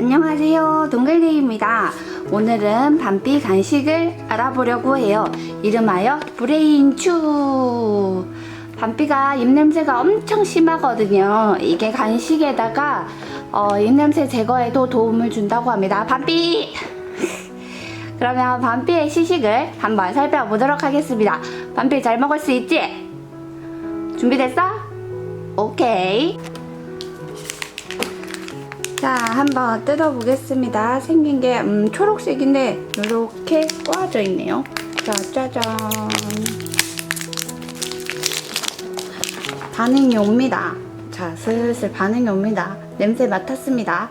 안녕하세요. 동글데이입니다. 오늘은 밤비 간식을 알아보려고 해요. 이름하여 브레인추. 밤비가 입냄새가 엄청 심하거든요. 이게 간식에다가 어, 입냄새 제거에도 도움을 준다고 합니다. 밤비! 그러면 밤비의 시식을 한번 살펴보도록 하겠습니다. 밤비 잘 먹을 수 있지? 준비됐어? 오케이. 자, 한번 뜯어보겠습니다. 생긴 게 음, 초록색인데 이렇게 꼬아져 있네요. 자, 짜잔. 반응이 옵니다. 자, 슬슬 반응이 옵니다. 냄새 맡았습니다.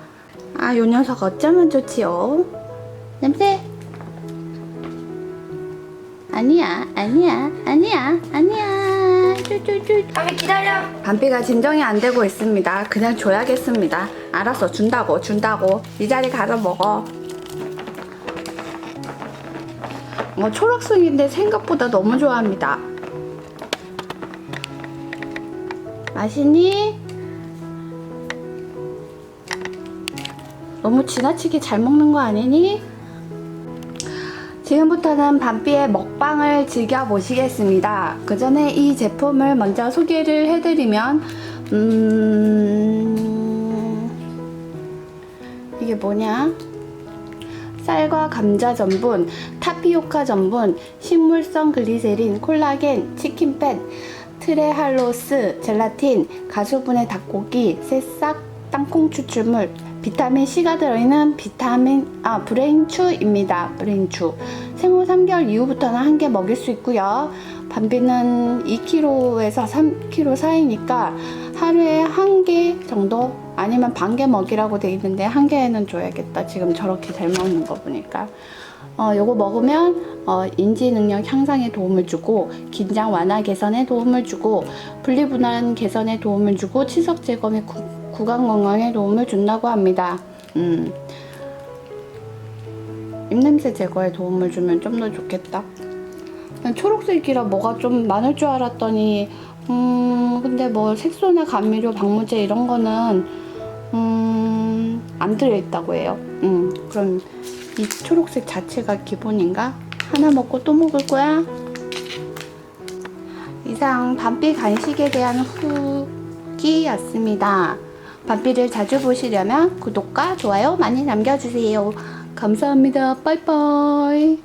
아, 요 녀석 어쩌면 좋지요? 냄새? 아니야, 아니야, 아니야, 아니야. 쭈쭈쭈. 밤에 기다려. 반피가 진정이 안 되고 있습니다. 그냥 줘야겠습니다. 알았어, 준다고, 준다고. 이 자리 가서 먹어. 어, 초록색인데 생각보다 너무 좋아합니다. 맛있니? 너무 지나치게 잘 먹는 거 아니니? 지금부터는 밤비의 먹방을 즐겨보시겠습니다. 그 전에 이 제품을 먼저 소개를 해드리면, 음, 이게 뭐냐? 쌀과 감자 전분, 타피오카 전분, 식물성 글리세린, 콜라겐, 치킨팬, 트레할로스, 젤라틴, 가수분해 닭고기, 새싹, 땅콩 추출물, 비타민 C가 들어있는 비타민 아 브레인추입니다. 브레인추. 생후 3개월 이후부터는 한 개 먹일 수 있고요. 밤비는 2kg에서 3kg 사이니까 하루에 한 개 정도 아니면 반 개 먹이라고 돼 있는데 한 개는 줘야겠다. 지금 저렇게 잘 먹는 거 보니까. 어, 요거 먹으면 어, 인지 능력 향상에 도움을 주고 긴장 완화 개선에 도움을 주고 분리분할 개선에 도움을 주고 치석 제거 및 구, 구강 건강에 도움을 준다고 합니다. 음. 입냄새 제거에 도움을 주면 좀 더 좋겠다. 난 초록색이라 뭐가 좀 많을 줄 알았더니 음 근데 뭐 색소나 감미료, 방부제 이런 거는 음 안 들어있다고 해요. 음 그럼 이 초록색 자체가 기본인가? 하나 먹고 또 먹을 거야? 이상 밤비 간식에 대한 후기였습니다. 밤비를 자주 보시려면 구독과 좋아요 많이 남겨주세요. 감사합니다. 빠이빠이.